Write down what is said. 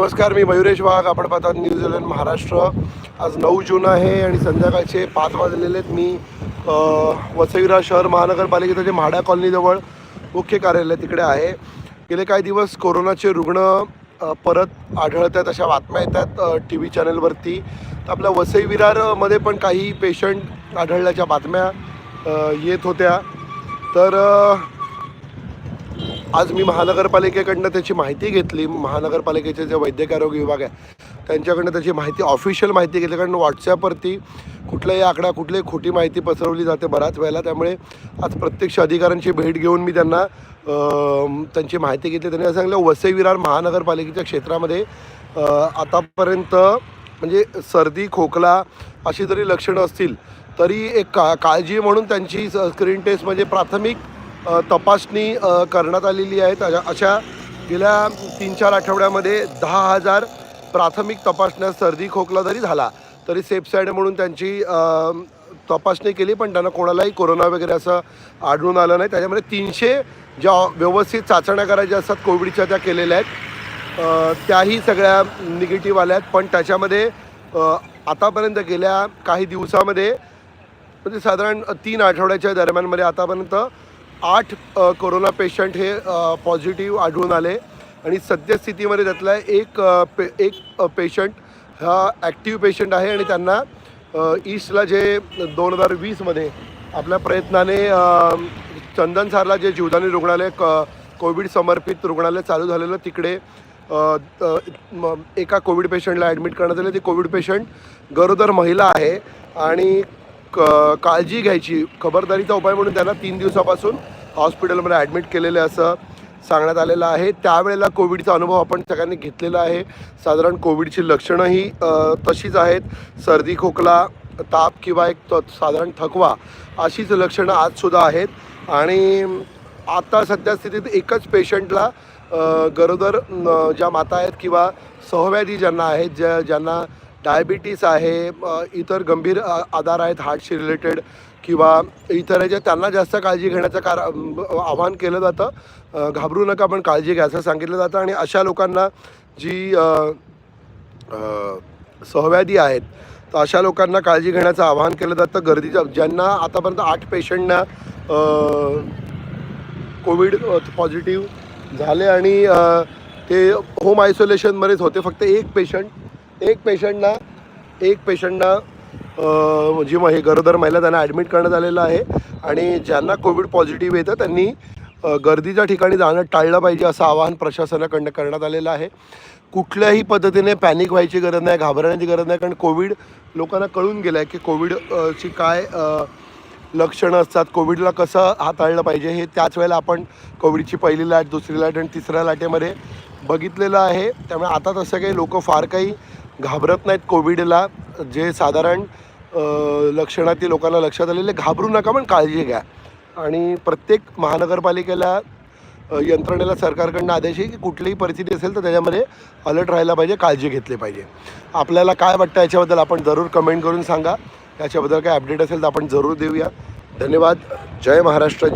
नमस्कार मी मयुरेश वाघ. आपण पाहतात न्यूझीलंड महाराष्ट्र. आज नऊ जून आहे आणि संध्याकाळचे पाच वाजलेले आहेत. मी वसईरा शहर महानगरपालिकेचं जे म्हाडा कॉलनीजवळ मुख्य कार्यालय तिकडे आहे. गेले काही दिवस कोरोनाचे रुग्ण परत आढळत आहेत अशा बातम्या येतात टी व्ही चॅनलवरती. तर आपल्या वसई विरारमध्ये पण काही पेशंट आढळल्याच्या बातम्या येत होत्या. तर आज मी महानगरपालिकेकडनं त्याची माहिती घेतली. महानगरपालिकेचे जे वैद्यकीय आरोग्य विभाग आहे त्यांच्याकडनं त्याची माहिती ऑफिशियल माहिती घेतली. कारण व्हॉट्सॲपवरती कुठल्याही आकडा कुठलीही खोटी माहिती पसरवली जाते बऱ्याच वेळेला. त्यामुळे आज प्रत्यक्ष अधिकाऱ्यांची भेट घेऊन मी त्यांना त्यांची माहिती घेतली. त्यांनी असं सांगितलं वसई विरार महानगरपालिकेच्या क्षेत्रामध्ये आतापर्यंत म्हणजे सर्दी खोकला अशी जरी लक्षणं असतील तरी एक का काळजी म्हणून त्यांची स्क्रीन टेस्ट म्हणजे प्राथमिक तपासणी करण्यात आलेली आहे. अशा अशा गेल्या तीन चार आठवड्यामध्ये दहा हजार प्राथमिक तपासण्या सर्दी खोकला जरी झाला तरी सेफ साईड म्हणून त्यांची तपासणी केली पण त्यांना कोणालाही कोरोना वगैरे असं आढळून आलं नाही. त्याच्यामध्ये तीनशे ज्या व्यवस्थित चाचण्या करायच्या असतात कोविडच्या त्या केलेल्या आहेत. त्याही सगळ्या निगेटिव्ह आल्या आहेत. पण त्याच्यामध्ये आतापर्यंत गेल्या काही दिवसामध्ये म्हणजे साधारण तीन आठवड्याच्या दरम्यानमध्ये आतापर्यंत आठ कोरोना पेशंट हे पॉझिटिव्ह आढळून आले. आणि सद्यस्थितीमध्ये त्यातला एक पे एक पेशंट हा ॲक्टिव्ह पेशंट आहे आणि त्यांना ईस्टला जे दोन हजार वीसमध्ये आपल्या प्रयत्नाने चंदनसारला जे जीवदानी रुग्णालय क कोविड समर्पित रुग्णालय चालू झालेलं तिकडे एका कोविड पेशंटला ॲडमिट करण्यात आलं. ती कोविड पेशंट गरोदर महिला आहे आणि क काळजी घ्यायची. खबरदारीचा उपाय म्हणून त्यांना तीन दिवसापासून हॉस्पिटलमध्ये ॲडमिट केलेले असं सांगण्यात आलेलं आहे. त्यावेळेला कोविडचा अनुभव आपण सगळ्यांनी घेतलेला आहे. साधारण कोविडची लक्षणंही तशीच आहेत. सर्दी खोकला ताप किंवा एक त साधारण थकवा अशीच लक्षणं आजसुद्धा आहेत. आणि आता सध्या स्थितीत एकच पेशंटला गरोदर ज्या माता आहेत किंवा सहव्याधी ज्यांना आहेत ज्या ज्यांना डायबिटीस आहे इतर गंभीर आधार आजार आहेत हार्टशी रिलेटेड किंवा इतर जे त्यांना जास्त काळजी घेण्याचं कार आवाहन केलं जातं. घाबरू नका पण काळजी घ्या असं सांगितलं जातं. आणि अशा लोकांना जी सहव्याधी आहेत तर अशा लोकांना काळजी घेण्याचं आवाहन केलं जातं. गर्दीचं ज्यांना आतापर्यंत आठ पेशंटना कोविड पॉझिटिव्ह झाले आणि ते होम आयसोलेशनमध्येच होते. फक्त एक पेशंट एक पेशंटना एक पेशंटना जी म्हणजे मग हे गरोदर महिला त्यांना ॲडमिट करण्यात आलेलं आहे आणि ज्यांना कोविड पॉझिटिव्ह येतं त्यांनी गर्दीच्या ठिकाणी जाणं टाळलं पाहिजे असं आवाहन प्रशासनाकडनं करण्यात आलेलं आहे. कुठल्याही पद्धतीने पॅनिक व्हायची गरज नाही घाबरण्याची गरज नाही कारण कोविड लोकांना कळून गेलं आहे की कोविड ची काय लक्षणं असतात कोविडला कसं हाताळलं पाहिजे हे त्याच वेळेला आपण कोविडची पहिली लाट दुसरी लाट आणि तिसऱ्या लाटेमध्ये बघितलेलं आहे. त्यामुळे आता तसं काही लोक फार काही घाबरत नाहीत कोविडला. जे साधारण लक्षणातील लोकांना लक्षात आलेले घाबरू नका पण काळजी घ्या. आणि प्रत्येक महानगरपालिकेला यंत्रणेला सरकारकडनं आदेश आहे की कुठलीही परिस्थिती असेल तर त्याच्यामध्ये अलर्ट राहायला पाहिजे काळजी घेतली पाहिजे. आपल्याला काय वाटतं याच्याबद्दल आपण जरूर कमेंट करून सांगा. याच्याबद्दल काय अपडेट असेल तर आपण जरूर देऊया. धन्यवाद. जय महाराष्ट्र जय